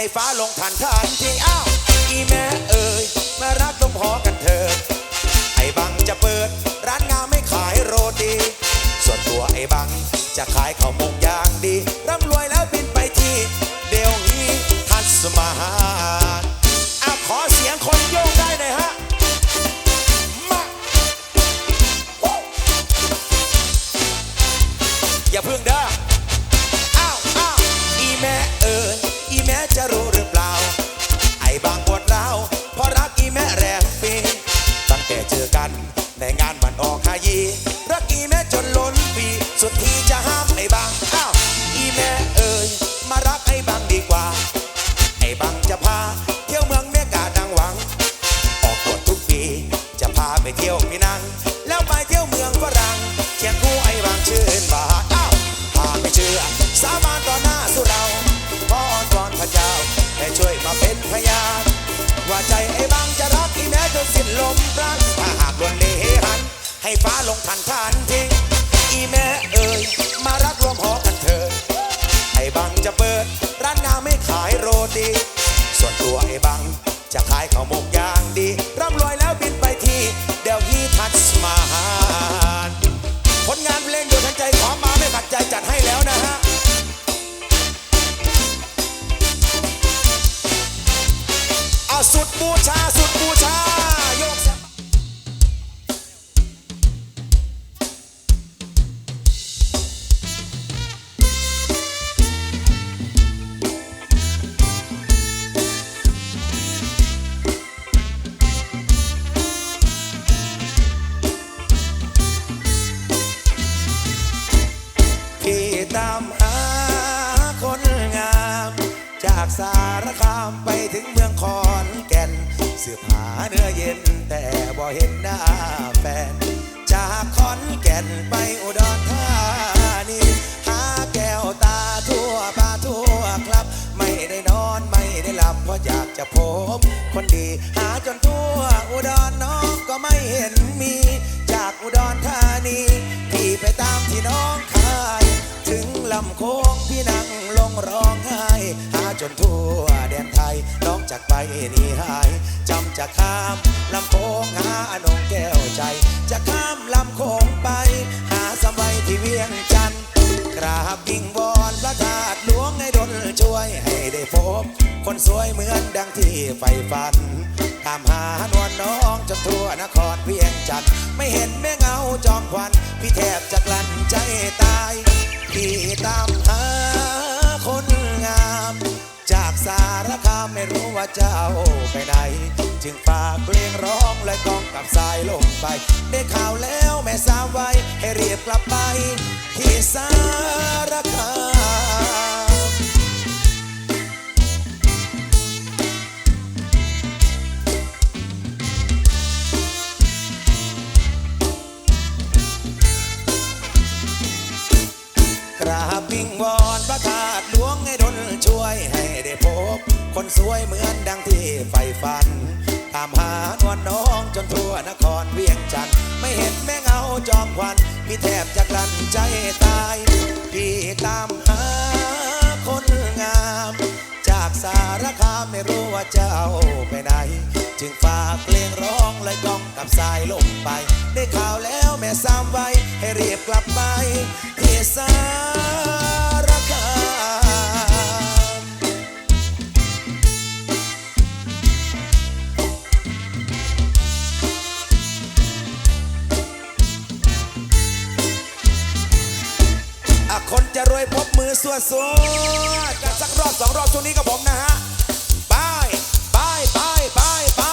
ไอ้ฟ้าลงทันทันทีอ้าวอีแม่เอ่ยมารักลงหอกันเถอะไอ้บังจะเปิดร้านงามไม่ขายโรตีส่วนตัวไอ้บังจะขายข้าวมกอย่างดี สาบานต่อหน้าสุเราพออ้อนวอนพระเจ้าให้ช่วยมาเป็นพยานว่าใจไอ้บางจะรักอีแม้จนสิ้นลมปราณถ้าหากล้วนเลหัน ให้ฟ้าลงทันทันทีอีแม่เอ่ยมารักรวมหอกันเถิดไอ้บังจะเปิดร้านงาไม่ขายโรตี สารคามไปถึงเมืองขอนแก่นเสื้อผ้าเนื้อเย็นแต่บ่เห็นหน้าแฟน จากขอนแก่นไปอุดรธานีหาแก้วตาทั่วป่าทั่วครับ ไม่ได้นอนไม่ได้หลับเพราะอยากจะพบ คนดีหาจนทั่วอุดรน้องก็ไม่เห็นมี จากอุดรธานีพี่ไปตามที่น้องคาย ถึงลำโค้งพี่นั่งลงร้องไห้ หาจนทั่วแดนไทยน้องจากไปนี่หายจำจะข้ามลำโค้งหาอนงแก้วใจ จะข้ามลำโค้งไป หาสมัยที่เวียงจันทร์กราบกิ่งวอนพระธาตุหลวงให้ดลช่วยให้ได้พบ คนสวยเหมือนดังที่ใฝ่ฝันตามหานวลน้องจนทั่วนครเวียงจันทร์ไม่เห็นแม่เงาจอมควันพี่แทบจะกลั้นใจตาย พี่ตามหาคนงาม จากสารคามไม่รู้ว่าเจ้าไปไหน จึงฝากเพลงร้องและกองกับสายลงไป ได้ข่าวแล้วแม่สาวไว้ให้เรียบกลับไป ที่สารคาม กราบวิงวอนพระธาตุหลวงให้ดลช่วยให้ได้พบ คนสวยเหมือนดังที่ใฝ่ฝัน ตามหานวลน้องจนทั่วนครเวียงจันทร์ไม่เห็นแม่เงาจอมควันพี่แทบจะกลั้นใจตาย พี่ตามหาคนงาม สารคามไม่รู้ว่าเจ้าไปไหน จึงฝากเพลงร้องและกองกับสายลมไป ได้ข่าวแล้วแม่ซ้ำไว้ให้เรียบกลับไปที่สารคามอะคนจะรวยพบมือสวดสวดกันสัก รอบสองรอบช่วงนี้กับผมนะฮะไปไปไปไปไป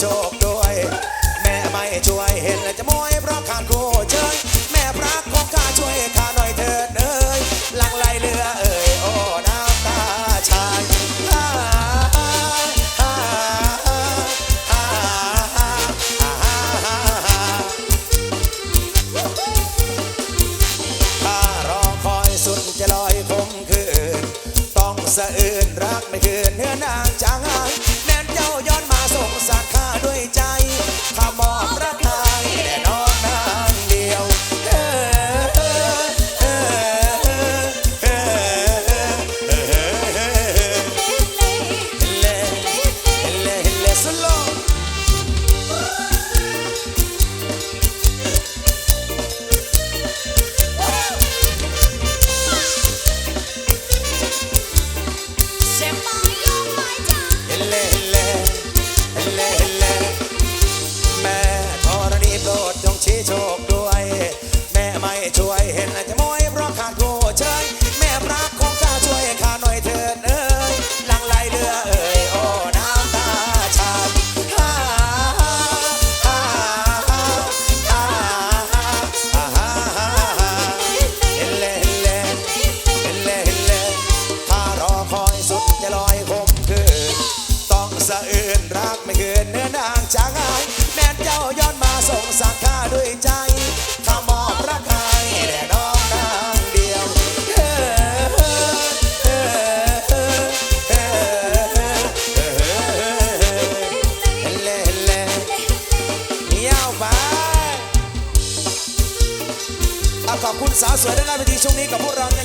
โชคด้วย แม่ไม่ช่วยเห็นแล้จะมอยเพราะขาดครู แม่ธรณีโปรดจงชี้โชค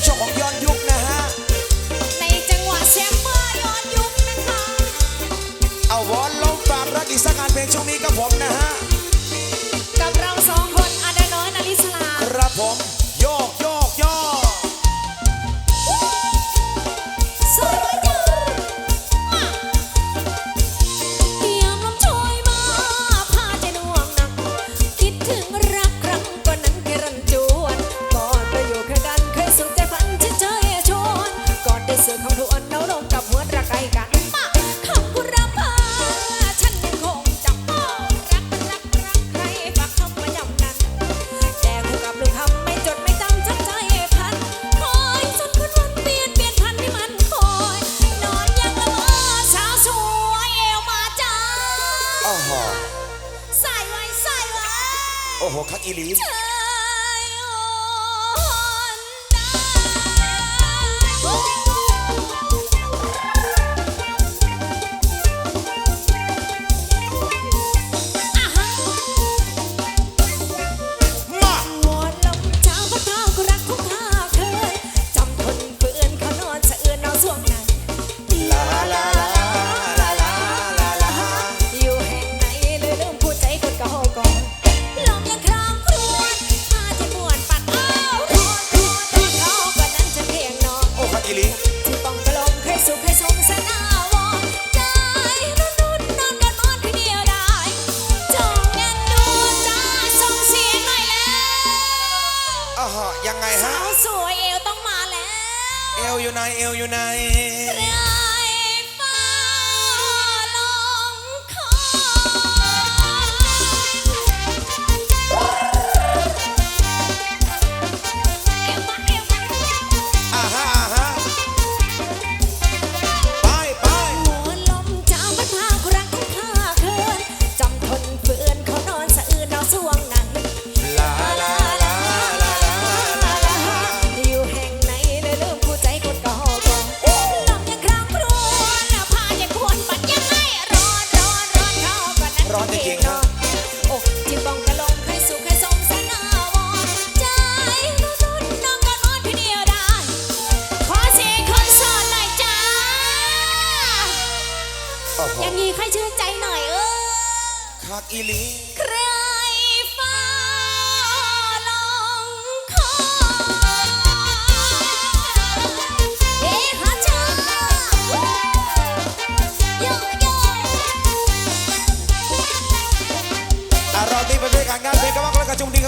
조금 Steve.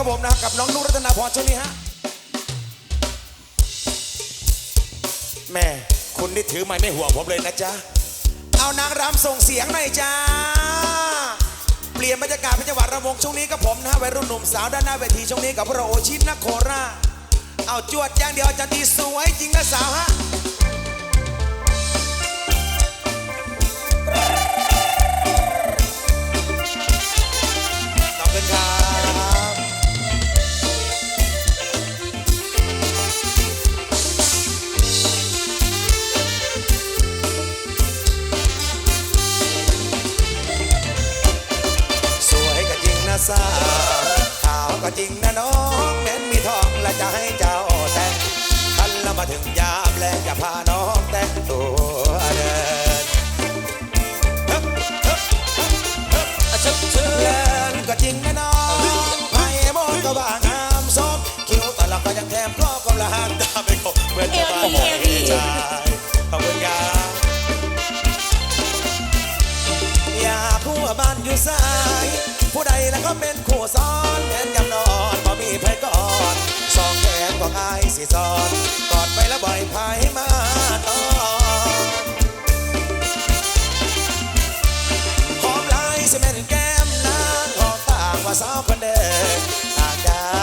ครับผมนะกับน้องนุกรัตนาพรช่วงนี้ฮะแม่คุณนี่ถือไม้ไม่ห่วงผมเลยนะจ๊ะ เอานางรำส่งเสียงหน่อยจ้า เปลี่ยนบรรยากาศเป็นจังหวัดระวงช่วงนี้กับผมนะวัยรุ่นหนุ่มสาวด้านหน้าเวทีช่วงนี้กับพราโอชินนโคราเอาจวดอย่างเดียวจะดีสวยจริงนะสาวฮะ ก็จริงนะน้องแม้นมีทองและจะให้เจ้าแต่งคันแล้วมาถึงยามแลงจะพาน้องแต่งตัวเดินฮึบฮึบฮึบฮึบอะชึบชึบเล่นก็จริงนะน้องไพ่โมดก็ว่างามสมคิ้วแต่ละก็ยังแถมก็กำลังตาไปคบเหมือนจะมาเอวดีเอวดีใช่ขอบคุณครับอยากคู่บ้านอยู่สายผู้ใดแล้วก็เป็นคู่ซ้อนแทนยำ องแของอายสิซ้อนกอดไปแล้วบ่อยภายมาต่อหอมลายสิแม่นแก้มนางหอมต่ากว่าสาวคนเดิมหากได้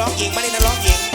ร้องหญิงมานี่นักร้องหญิง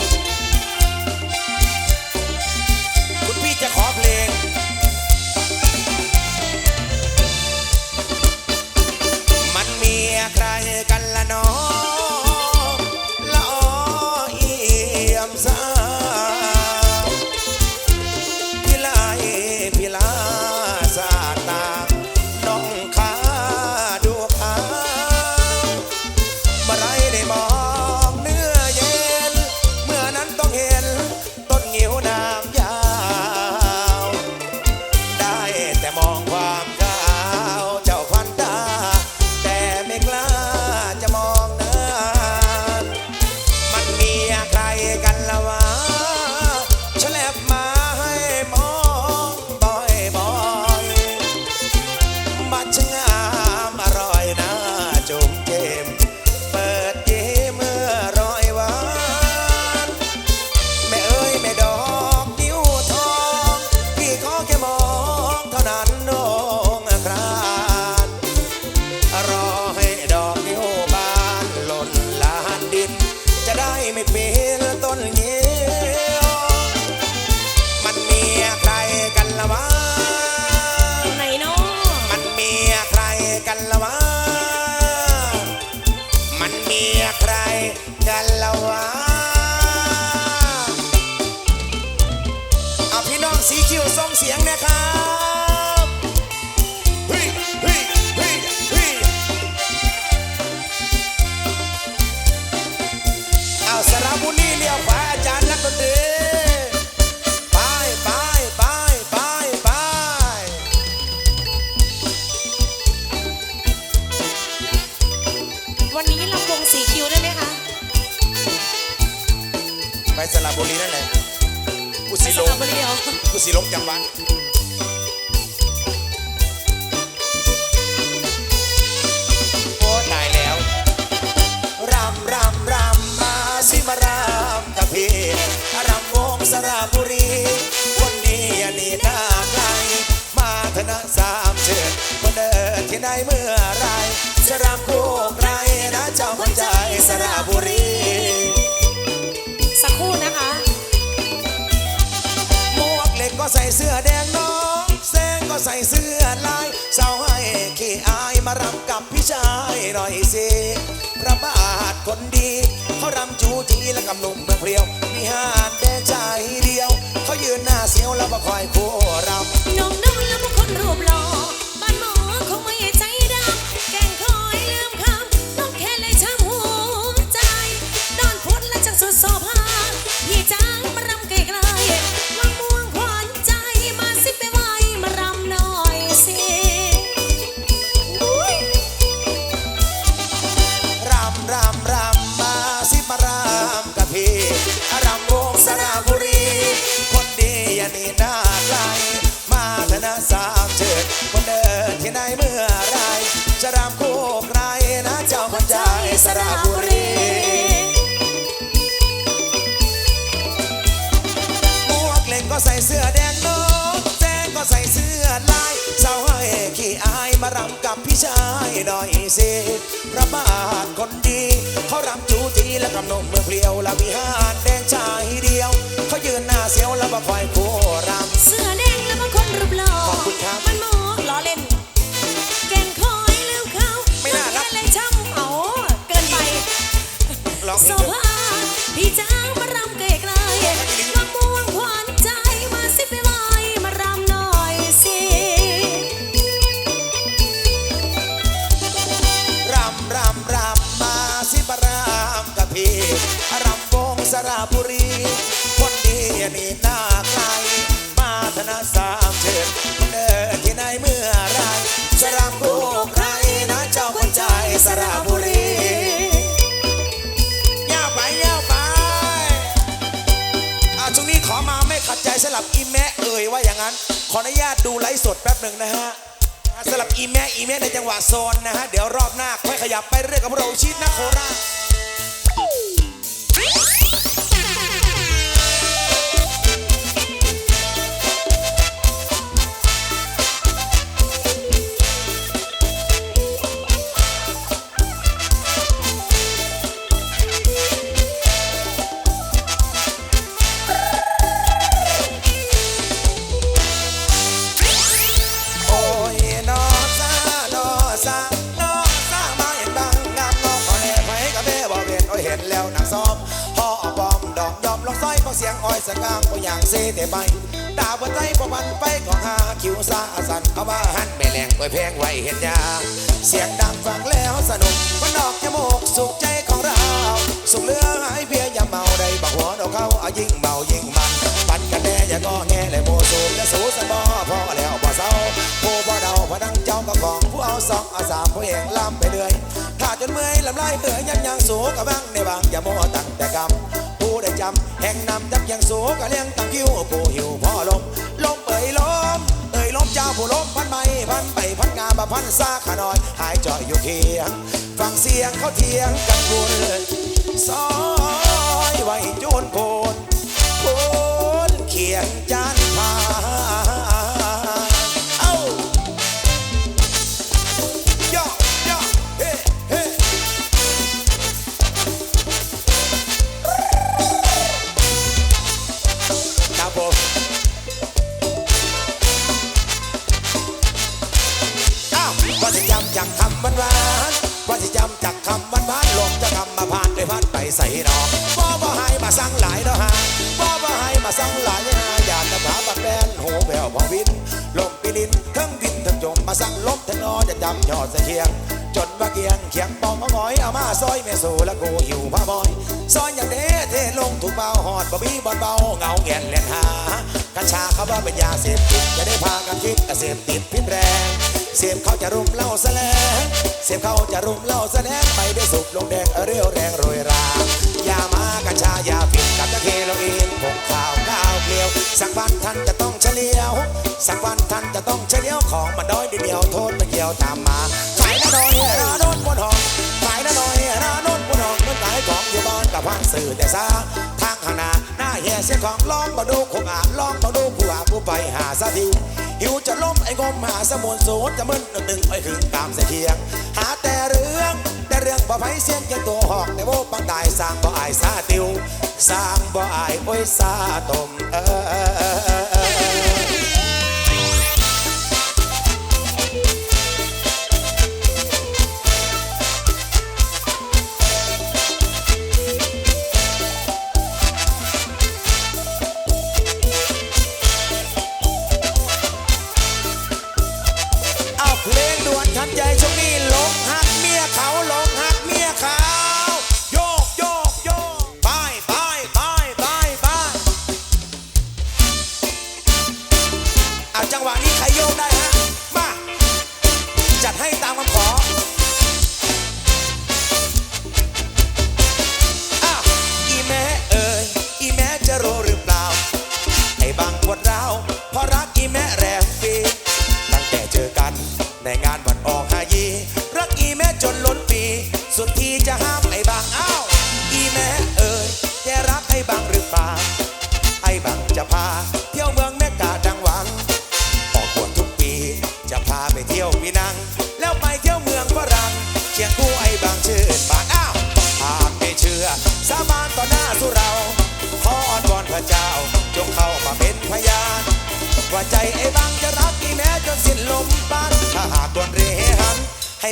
จังหวัดโอ้ตายแล้วรำรำรำมาสิมารำกับพี่รำวงสระบุรีคนนี้อย่าหนีหน้าไกลมาเถอะนะสามเชิญคนเดินที่ไหนเมื่อไรจะรำคู่ใครนะเจ้าคนใจสระบุรี ใส่เสื้อแดงน้องแซงก็ใส่เสื้อลายสาวให้ขี้อายมารำกับพี่ชายหน่อยสิพระบาทคนดีเขารำจูจีและกำนุ่มเมืองเพรียวมีหาดแดงใจเดียว เขายืนหน้าเสียวแล้วมาคอยคู่รำน้องน้องแล้วบางคนรูปหล่อ กเหล็กก็ใส่เสื้อแดงน้องแจ้งก็ใส่เสื้อลายสาวให้ขี้อายมารำกับพี่ชายหน่อยสิพระบาทคนดีเขารำจูจีและกำนมเมืองเพลียวและวิหารแดงชายเดียวเขายืนหน้าเสียวแล้วมาคอยคู่รำเสื้อแดงแล้วบางคนรูปหล่อขอบคุณครับมันหมอล้อเล่นแกล้งคอยลืมเขาไม่น่ารักแค่เลยช้ำเอาเกินไปร้องเพโซลงเถอะภาพี่จ้างมารำ ขัดใจสลับอีแม่เอ่ยว่าอย่างนั้น ขออนุญาตดูไลฟ์สดแป๊บหนึ่งนะฮะสลับอีแม่อีแม่ในจังหวะโซนนะฮะ เดี๋ยวรอบหน้าค่อยขยับไปเรื่อยกับพวกเราชิดนะโคราช สียงอ้อยสกางก็อย่างเซเตไปตาบนใจพอมันไปของหาคิวซาสันเอาว่าหันแม่แรงไว้แพงไว้เห็นยา เสียงดังฟังแล้วสนุกมันดอกจมูกสุขใจของเรา สุขเลือหายเพียอย่าเมาได้บักหัวเราเขาเอายิ่งเมายิ่งมัน ปันกันแน่อย่าก็แง่เลยโมสูบจะสูสบอพอแล้วพอเศร้าผู้พอเดาพอดังเจ้ากับของผู้เอาสองอาสามผู้เองล่ำไปเรื่อยถ้าจนเมื่อยลำลายเบื่อยังยังสูกับบ้างในบางอย่าโมตั้งแต่กำ ได้จำแห่งนำจักยังสูกับเลี้ยงตั้งคิ้วกูหิวพ่อลมลมเอ่ยลมเอ่ยลมเจ้าผู้ลมพันไม่พันไปพันงาบพันซาขาน้อย หายจ่อยอยู่เคียง ฟังเสียงเขาเทียงกันบุญซอยไว้จูนโพนโพนเขียงจานพา จากคำหวานหวานว่าจะจำจากคำหวานหวานลมจะทำมาผ่านได้พัดไปใส่ดอกบ่บ่ให้มาสั่งหลายดอกฮะบ่บ่ให้มาสั่งหลายนะอยากจะพาบักแบนโหแววพอวินลมปีลินทั้งดินทั้งจมมาสั่งลบทั้งนอจะจำยอดเสียงจนว่าเกียงเขียงปองมะงอยเอามาซอยเมสูแล้วกูหิวผ้าบอยซอยอย่างเด้เทลงถูกเบาหอดบ่มีบอลเบาเงาแงนเล่นหากัญชาเขาว่าเป็นยาเสพติดจะได้พากันคิดเสพติดพิษแรง เสียบเขาจะรุมเล่าแสลงเสียบเขาจะรุมเล่าแสลงไปด้วยสุขลงแดงเรียวแรงโรยรายามากัญชายาพิษกับตะเคโรอีนผงข้าวก้าวเกลียว สักวันท่านจะต้องเฉลียว สักวันท่านจะต้องเฉลียวของมันด้อยเดียวโทษมันเกี่ยวตามมาขายละน้อยนาโดนบนห้อง วางสื่อแต่ซาทางข้างหน้าหน้าแย่เสียของลองมาดูคงอ่านลองมาดูผู้อาผู้ไปหาซะทีหิวจะล้มไอ้งมหาสมุนสูนจะมึนหนึ่งไอ้ถึงตามเสียเคียง หาแต่เรื่องแต่เรื่องบ่ไผเสียงเกียงตัวหอกแต่โบปังตายสร้างบ่อายซาติวสร้างบ่อายโอ้ยซาตมเออ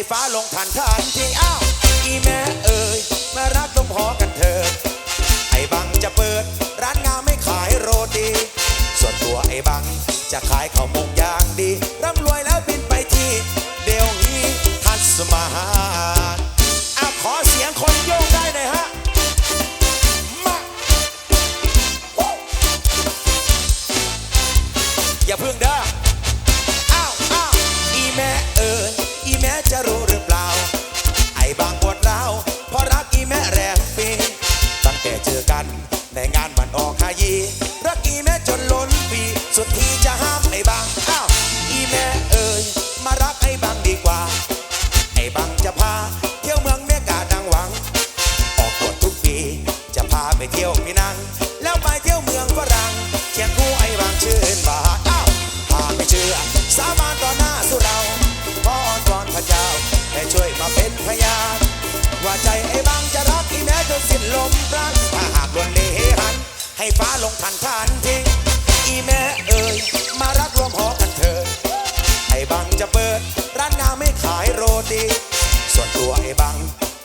ฟ้าลงทันทันทีอ้าวอีแม่เอ่ยมารักลมหอกันเถิดไอ้บังจะเปิดร้านงามไม่ขายโรตีส่วนตัวไอ้บังจะขายข้าวมุกายโรตีส่วนตัวไอ้บัง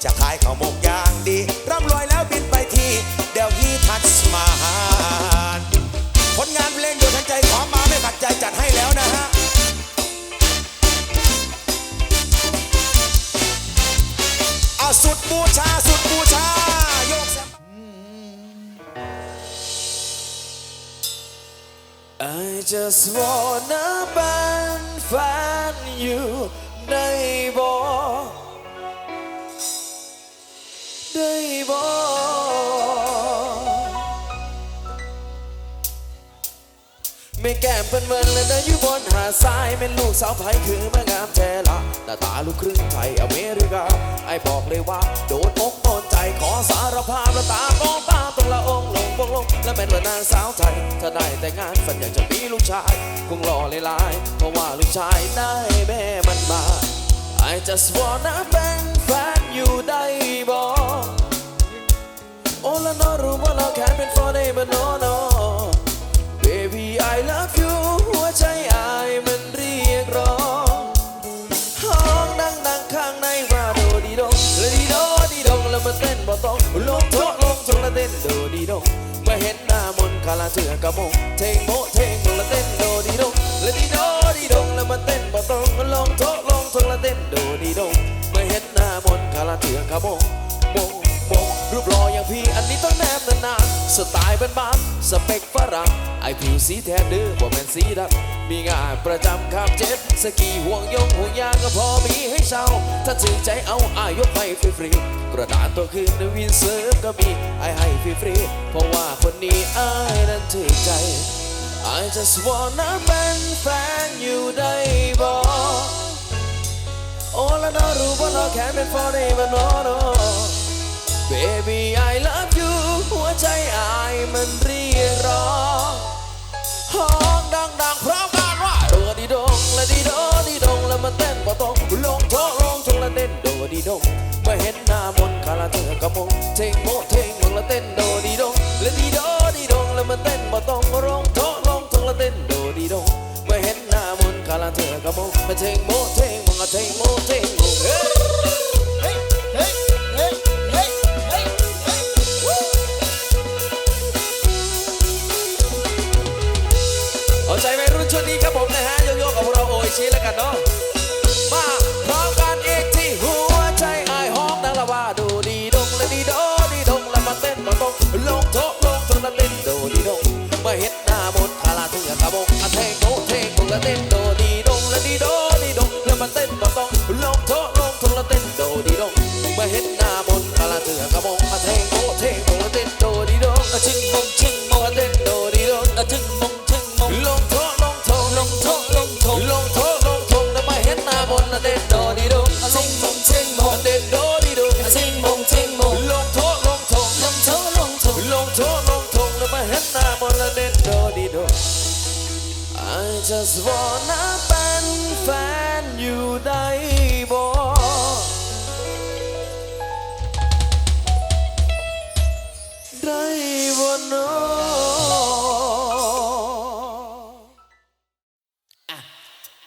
จะขายข้าวหมกอย่างดี ร่ำรวยแล้วบินไปที่เดลฮีทัสมาฮานผลงานเพลงโดูทันใจขอมาไม่ขัดใจจัดให้แล้วนะฮะเอาสุดบูชาสุดบูชา โยกแซม I just wanna เป็นแฟนอยู่ ได้บ่ได้บ่ไม่แก้มเป็นเวินเลยนอยู่บนหาดทรายเป็นลูกสาวไผคือแม่งามแท้ละหน้าตาลูกครึ่งไทยอเมริกาไอ้บอกเลยว่าโดนอก ใจขอสารภาพแล้วตามองตาตรงละองลงบงลง และเป็นว่านางสาวไทย ถ้าได้แต่งานฝันอยากจะมีลูกชาย คงหล่อเลยลาย เพราะว่าลูกชายได้แม่มันมา I just wanna เป็นแฟนอยู่ได้บ่โอ้ละนอรู้ว่าเราแค่เป็น for day but no no baby I love you หัวใจ ต้องลงโทษลงทงละเต้นโดดีดงเมื่อเห็นหน้ามนคาลาเถื่อกระมงเทงโมเทงและเต้นโดดีดงและดีโดดีดงแล้วมาเต้นบ่ต้องลงโทษลงทงละเต้นโดดีดงเมื่อเห็นหน้ามนคาลาเถื่อกระมงมง มงรูปหล่ออย่างพี่อันนี้ต้องแนบนานๆสไตล์บ้านๆสเปคฝรั่งไอผิวสีแทนเด้อบ่แม่นสีดำมีงานประจำขับเจ็ตสกีห่วงยงห่วงยางก็พอมีให้เช่า ถ้าถึงใจเอาอายกให้ฟรีๆกระดาษตัวคืนในวินเซิร์ฟก็มีไอให้ฟรีๆเพราะว่าคนนี้อายนั้นถึงใจ I just wanna เป็นแฟนอยู่ได้บ่โอ้แล้วน้อรู้ว่าเราแค่เป็น forever no no Baby I love you หัวใจอายมันเรียกร้องห้องดังๆพร้อมกันว่าโดดีดงและดีโดดีดงแล้วมาเต้นบ่ต้องลงโทษลงทงละเต้นโดดีดงเมื่อเห็นหน้ามนคาราเธอกระมงเทงโมเทงมึงละเต้นโดดีดงและดีโดดีดงแล้วมาเต้นบ่ต้องลงโทษลงทงละเต้นโดดีดงเมื่อเห็นหน้ามนคาราเธอกระมงมาเทงโมเทงมึงละเทงโมเทง เราโออิชิแล้วกันเนาะ